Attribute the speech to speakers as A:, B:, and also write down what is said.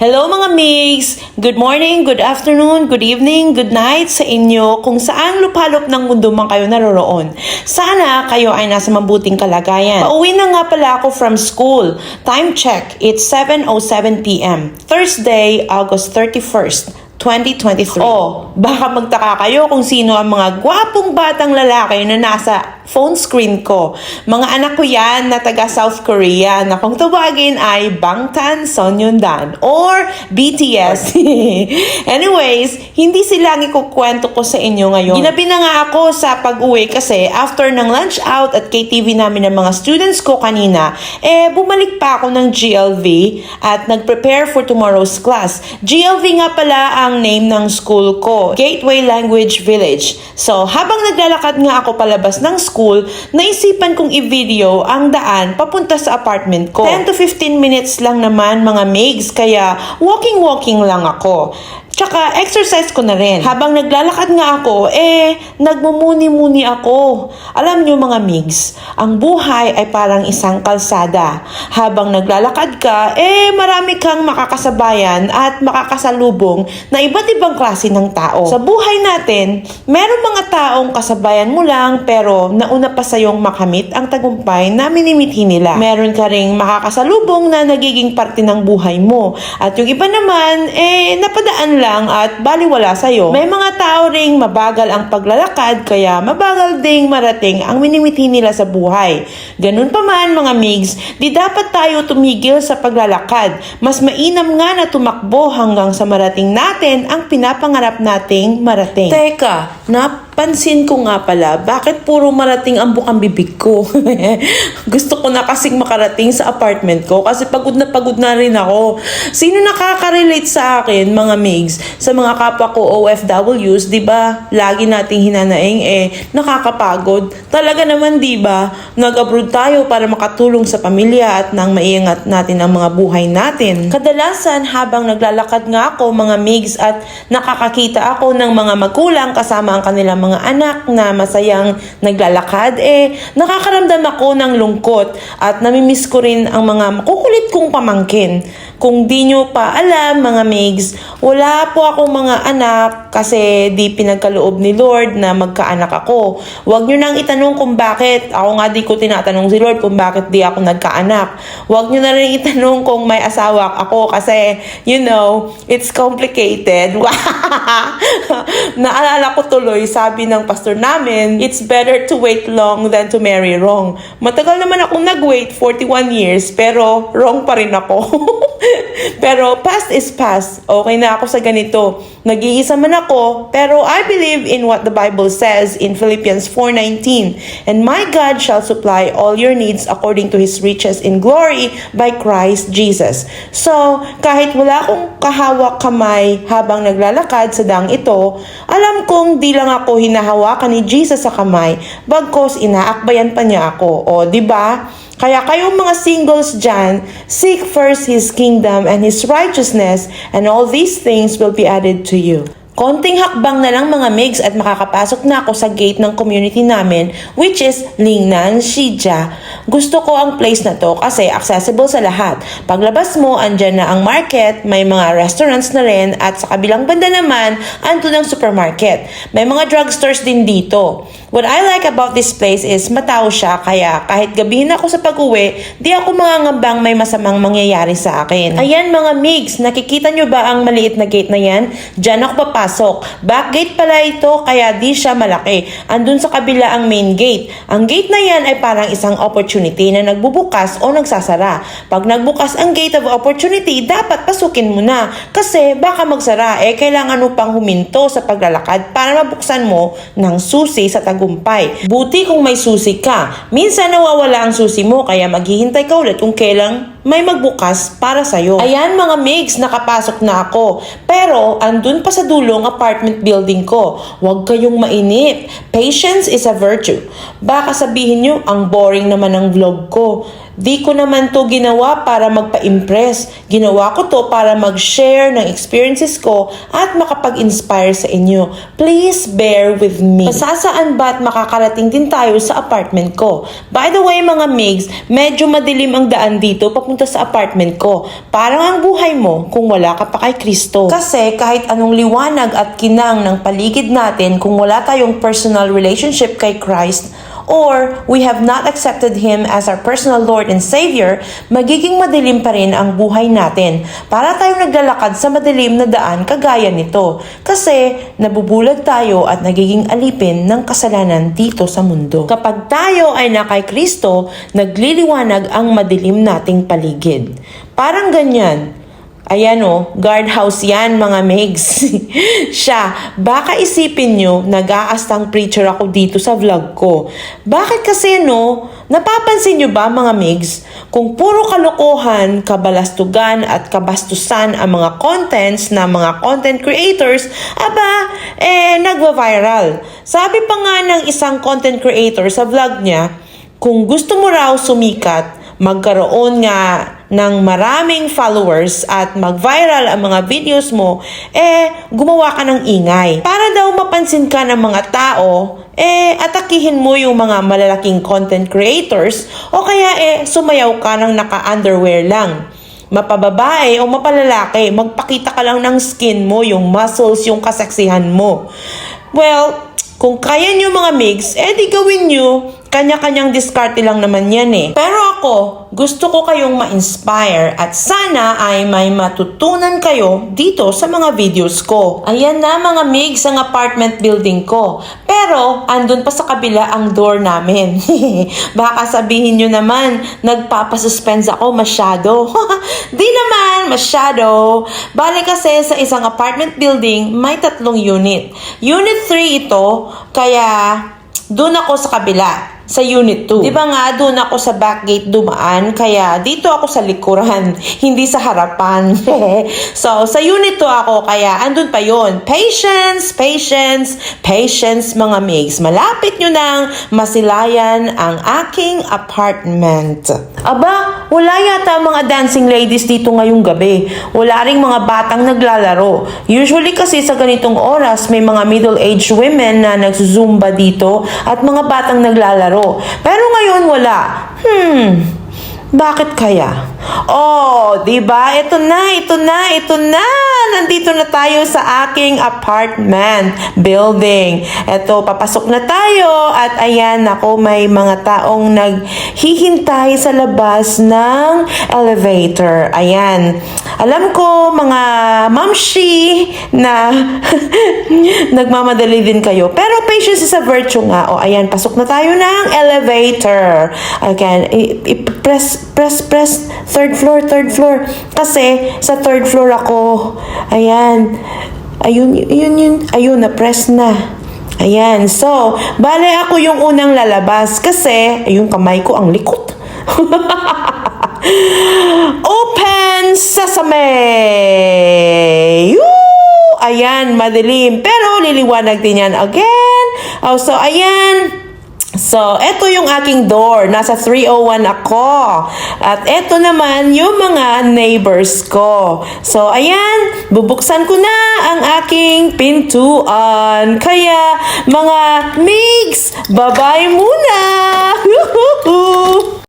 A: Hello mga migs! Good morning, good afternoon, good evening, good night sa inyo kung saan lupalop ng mundo man kayo naroroon. Sana kayo ay nasa mabuting kalagayan. Pauwi na nga pala ako from school. Time check, it's 7.07pm. Thursday, August 31st. 2023. Oh, baka magtaka kayo kung sino ang mga gwapong batang lalaki na nasa phone screen ko. Mga anak ko yan na taga South Korea na kung tawagin ay Bangtan Sonyeondan or BTS. Anyways, hindi sila ang ikukwento ko sa inyo ngayon. Ginabi na nga ako sa pag-uwi kasi after ng lunch out at KTV namin ng mga students ko kanina, eh bumalik pa ako ng GLV at nag-prepare for tomorrow's class. GLV nga pala ang name ng school ko, Gateway Language Village. So, habang naglalakad nga ako palabas ng school, naisipan kong i-video ang daan papunta sa apartment ko. 10 to 15 minutes lang naman mga migs, kaya walking-walking lang ako. Tsaka exercise ko na rin. Habang naglalakad nga ako, eh, nagmumuni-muni ako. Alam nyo mga migs, ang buhay ay parang isang kalsada. Habang naglalakad ka, eh, marami kang makakasabayan at makakasalubong na iba't ibang klase ng tao. Sa buhay natin, meron mga taong kasabayan mo lang pero nauna pa sayong makamit ang tagumpay na minimithi nila. Meron ka ring makakasalubong na nagiging parte ng buhay mo. At yung iba naman, eh, napadaan lang at baliwala sa'yo. May mga tao ring mabagal ang paglalakad kaya mabagal ding marating ang minimithi nila sa buhay. Ganun pa man mga migs, di dapat tayo tumigil sa paglalakad. Mas mainam nga na tumakbo hanggang sa marating natin ang pinapangarap nating marating. Teka, napansin ko nga pala, bakit puro marating ang bukang bibig ko? Gusto ko na kasing makarating sa apartment ko kasi pagod na pagod na rin ako. Sino nakaka-relate sa akin, mga migs, sa mga kapwa ko OFWs, 'di ba? Lagi nating hinanaing eh nakakapagod. Talaga naman 'di ba? Nag-abroad tayo para makatulong sa pamilya at nang maiingat natin ang mga buhay natin. Kadalasan habang naglalakad nga ako mga migs at nakakakita ako ng mga magulang kasama ang kanilang mga anak na masayang naglalakad eh nakakaramdam ako ng lungkot at namimiss ko rin ang mga makukulit kong pamangkin. Kung di nyo pa alam mga migs, wala po akong mga anak kasi di pinagkaloob ni Lord na magkaanak ako. Huwag nyo nang itanong kung bakit. Ako nga di ko tinatanong si Lord kung bakit di ako nagkaanak. Huwag nyo na rin itanong kung may asawa ako kasi, you know, it's complicated. Naalala ko tuloy, sabi ng pastor namin, it's better to wait long than to marry wrong. Matagal naman akong nag-wait, 41 years, pero wrong pa rin ako. pero past is past. Okay na ako sa ganito. Nag-iisa man ako, pero I believe in what the Bible says in Philippians 4.19. And my God shall supply all your needs according to His riches in glory by Christ Jesus. So, kahit wala akong kahawak kamay habang naglalakad sa dang ito, alam kong di lang ako hinahawakan ni Jesus sa kamay, bagkos inaakbayan pa niya ako. O, di ba? Kaya kayong mga singles dyan, seek first His kingdom and His righteousness, and all these things will be added you. Konting hakbang na lang mga migs at makakapasok na ako sa gate ng community namin which is Lingnan, Shija. Gusto ko ang place na to kasi accessible sa lahat. Paglabas mo, andyan na ang market, may mga restaurants na rin at sa kabilang banda naman, andun ang supermarket. May mga drugstores din dito. What I like about this place is matao siya kaya kahit gabihin ako sa pag-uwi, di ako mangangambang may masamang mangyayari sa akin. Ayan mga migs, nakikita nyo ba ang maliit na gate na yan? Diyan ako papasok. Back gate pala ito kaya di siya malaki. Andun sa kabila ang main gate. Ang gate na yan ay parang isang opportunity na nagbubukas o nagsasara. Pag nagbukas ang gate of opportunity, dapat pasukin mo na. Kasi baka magsara, eh kailangan mo pang huminto sa paglalakad para mabuksan mo ng susi sa tagumpay. Buti kung may susi ka. Minsan nawawala ang susi mo kaya maghihintay ka ulit kung kailang may magbukas para sa'yo. Ayan mga migs, nakapasok na ako. Pero andun pa sa dulong apartment building ko. Huwag kayong mainip. Patience is a virtue. Baka sabihin nyo, ang boring naman ng vlog ko. Di ko naman to ginawa para magpa-impress. Ginawa ko to para mag-share ng experiences ko at makapag-inspire sa inyo. Please bear with me. Masasaan ba at makakarating din tayo sa apartment ko? By the way mga migs, medyo madilim ang daan dito papunta sa apartment ko. Parang ang buhay mo kung wala ka pa kay Kristo. Kasi kahit anong liwanag at kinang ng paligid natin kung wala tayong personal relationship kay Christ, or we have not accepted Him as our personal Lord and Savior, magiging madilim pa rin ang buhay natin. Para tayong naglalakad sa madilim na daan kagaya nito. Kasi nabubulag tayo at nagiging alipin ng kasalanan dito sa mundo. Kapag tayo ay na kay Kristo, nagliliwanag ang madilim nating paligid. Parang ganyan. Ayan o, guardhouse yan mga megs. Siya, baka isipin nyo, nag-aastang preacher ako dito sa vlog ko. Bakit kasi no, napapansin nyo ba mga megs, kung puro kalokohan, kabalastugan at kabastusan ang mga contents na mga content creators, aba, eh, nagwa-viral. Sabi pa nga ng isang content creator sa vlog niya, kung gusto mo raw sumikat, magkaroon nga ng maraming followers at mag-viral ang mga videos mo, eh, gumawa ka ng ingay. Para daw mapansin ka ng mga tao, eh, atakihin mo yung mga malalaking content creators o kaya eh, sumayaw ka ng naka-underwear lang. Mapababae o mapalalaki, magpakita ka lang ng skin mo, yung muscles, yung kaseksihan mo. Well, kung kaya nyo mga mix, eh di gawin nyo. Kanya-kanyang diskarte lang naman yan eh. Pero ako, gusto ko kayong ma-inspire at sana ay may matutunan kayo dito sa mga videos ko. Ayan na mga migs ang apartment building ko. Pero, andun pa sa kabila ang door namin. Baka sabihin nyo naman, nagpapasuspense ako masyado. Di naman, masyado. Bale kasi sa isang apartment building, may tatlong unit. Unit 3 ito, kaya doon ako sa kabila sa Unit 2. Di ba nga, doon ako sa back gate dumaan, kaya dito ako sa likuran, hindi sa harapan. so, sa Unit 2 ako, kaya andun pa yon Patience, patience, patience mga migs. Malapit nyo nang masilayan ang aking apartment. Aba, wala yata mga dancing ladies dito ngayong gabi. Wala ring mga batang naglalaro. Usually kasi sa ganitong oras, may mga middle-aged women na nagzumba dito at mga batang naglalaro. Pero ngayon wala. Hmm, bakit kaya? Oh, 'di ba? Ito na, ito na, ito na. Nandito na tayo sa aking apartment building. Ito, papasok na tayo at ayan, ako may mga taong naghihintay sa labas ng elevator. Ayan. Alam ko mga mamshi na nagmamadali din kayo. Pero patience is a virtue nga. O ayan, pasok na tayo ng elevator. Again, press, press, press. Third floor, third floor. Kasi sa third floor ako. Ayan. Ayun, yun, yun. Ayun, na-press na. Ayan. So, bale ako yung unang lalabas kasi yung kamay ko ang likot. Open Sesame! Yoo! Ayan, madilim. Pero liliwanag din yan again. Oh, so, ayan. So, eto yung aking door. Nasa 301 ako. At eto naman yung mga neighbors ko. So, ayan. Bubuksan ko na ang aking pintuan. Kaya, mga migs, bye-bye muna!